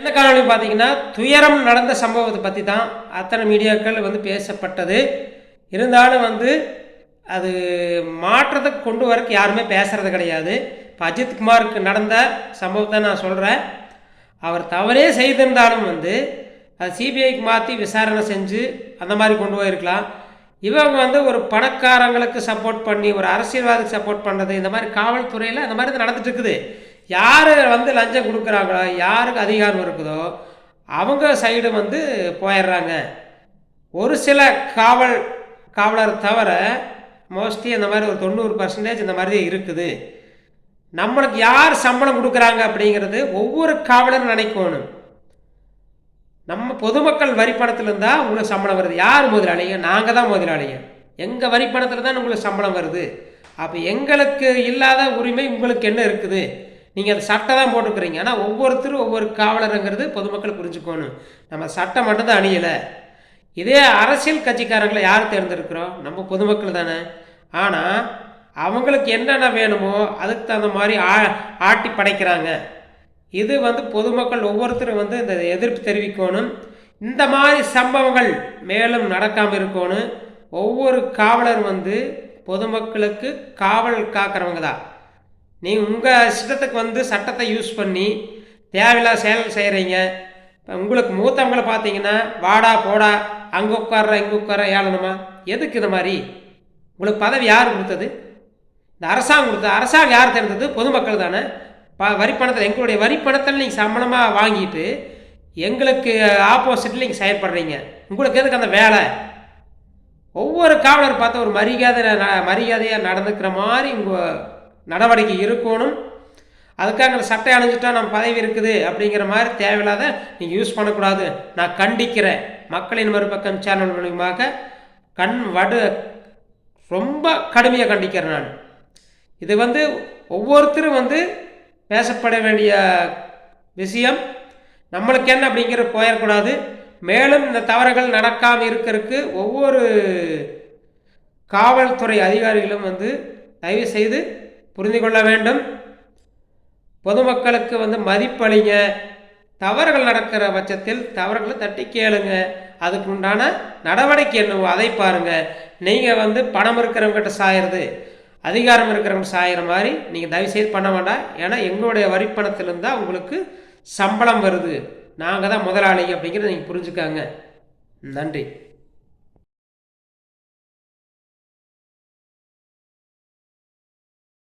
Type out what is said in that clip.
என்ன காணொலி பார்த்தீங்கன்னா துயரம் நடந்த சம்பவத்தை பற்றி தான் அத்தனை மீடியாக்கள் வந்து பேசப்பட்டது. இருந்தாலும் வந்து அது மாற்றத்துக்கு கொண்டு வரக்கு யாருமே பேசுகிறது கிடையாது. இப்போ அஜித்குமாருக்கு நடந்த சம்பவத்தை நான் சொல்கிறேன் அவர் தவறே செய்திருந்தாலும் வந்து அது சிபிஐக்கு மாற்றி விசாரணை செஞ்சு அந்த மாதிரி கொண்டு போயிருக்கலாம். இவங்க வந்து ஒரு பணக்காரங்களுக்கு சப்போர்ட் பண்ணி ஒரு அரசியல்வாதிக்கு சப்போர்ட் பண்ணுறது இந்த மாதிரி காவல்துறையில் இந்த மாதிரி நடந்துட்டு இருக்குது. யார் வந்து லஞ்சம் கொடுக்குறாங்களோ யாருக்கு அதிகாரம் இருக்குதோ அவங்க சைடு வந்து போயிடுறாங்க. ஒரு சில காவல் காவலர் தவிர மோஸ்ட்லி இந்த மாதிரி ஒரு தொண்ணூறு பர்சன்டேஜ் இந்த மாதிரி இருக்குது. நம்மளுக்கு யார் சம்பளம் கொடுக்குறாங்க அப்படிங்கிறது ஒவ்வொரு காவலரும் நினைக்கணும். நம்ம பொதுமக்கள் வரி இருந்தால் உங்களுக்கு சம்பளம் வருது. யார் முதலாளிங்க? நாங்கள் தான் முதலாளிங்க. எங்கள் வரி பணத்தில் தான் உங்களுக்கு சம்பளம் வருது. அப்போ எங்களுக்கு இல்லாத உரிமை உங்களுக்கு என்ன இருக்குது? நீங்கள் அந்த சட்டை தான் போட்டுக்கிறீங்க ஆனால் ஒவ்வொருத்தரும் ஒவ்வொரு காவலருங்கிறது பொதுமக்கள் புரிஞ்சுக்கணும். நம்ம சட்டம் மட்டும்தான் அணியலை. இதே அரசியல் கட்சிக்காரங்களை யார் தேர்ந்தெடுக்கிறோம்? நம்ம பொதுமக்கள் தானே. ஆனால் அவங்களுக்கு என்னென்ன வேணுமோ அதுக்கு தகுந்த மாதிரி ஆ ஆட்டி படைக்கிறாங்க. இது வந்து பொதுமக்கள் ஒவ்வொருத்தரும் வந்து இந்த எதிர்ப்பு தெரிவிக்கணும். இந்த மாதிரி சம்பவங்கள் மேலும் நடக்காமல் இருக்கணும். ஒவ்வொரு காவலர் வந்து பொதுமக்களுக்கு காவல் காக்கிறவங்க தான். நீ உங்கள் இஷ்டத்துக்கு வந்து சட்டத்தை யூஸ் பண்ணி தேவையில்லாத செயல் செய்கிறீங்க இப்போ உங்களுக்கு மூத்தவங்களை பார்த்தீங்கன்னா வாடா போடா அங்கே உட்கார்ற இங்கே உட்கார ஏழணுமா எதுக்கு இது மாதிரி? உங்களுக்கு பதவி யார் கொடுத்தது? இந்த அரசாங்கம் கொடுத்தது. அரசாங்கம் யார் தேர்ந்தது பொதுமக்கள் தானே. ப வரி பணத்தில் எங்களுடைய வரி பணத்தில் நீங்கள் சம்பளமாக வாங்கிட்டு எங்களுக்கு ஆப்போசிட்டில் நீங்கள் செயல்படுறீங்க. உங்களுக்கு எதுக்கு அந்த வேலை? ஒவ்வொரு காவலர் பார்த்து ஒரு மரியாதை ந- மரியாதையாக நடந்துக்கிற மாதிரி உங்கள் நடவடிக்கை இருக்கணும். அதுக்காக அந்த சட்டை அணிஞ்சிட்டா நம்ம பதவி இருக்குது அப்படிங்கிற மாதிரி தேவையில்லாத நீங்கள் யூஸ் பண்ணக்கூடாது. நான் கண்டிக்கிறேன். மக்களின் மறுபக்கம் சேனல் மூலியமாக கண் வடு ரொம்ப கடுமையாக கண்டிக்கிறேன் நான். இது வந்து ஒவ்வொருத்தரும் வந்து பேசப்பட வேண்டிய விஷயம். நம்மளுக்கு என்ன அப்படிங்கிற போயிடக்கூடாது. மேலும் இந்த தவறுகள் நடக்காமல் இருக்கிறதுக்கு ஒவ்வொரு காவல்துறை அதிகாரிகளும் வந்து தயவு செய்து புரிந்து கொள்ள வேண்டும். பொதுமக்களுக்கு வந்து மதிப்பளிங்க. தவறுகள் நடக்கிற பட்சத்தில் தவறுகளை தட்டி கேளுங்க. அதுக்கு உண்டான நடவடிக்கை என்னவோ அதை பாருங்க. நீங்கள் வந்து பணம் இருக்கிறவங்ககிட்ட சாயிறது அதிகாரம் இருக்கிறவங்க சாயிற மாதிரி நீங்கள் தயவுசெய்து பண்ண வேண்டாம். ஏன்னா எங்களுடைய வரிப்பணத்திலிருந்து தான் உங்களுக்கு சம்பளம் வருது. நாங்கள் தான் முதலாளி அப்படிங்கிறத நீங்கள் புரிஞ்சுக்காங்க. நன்றி.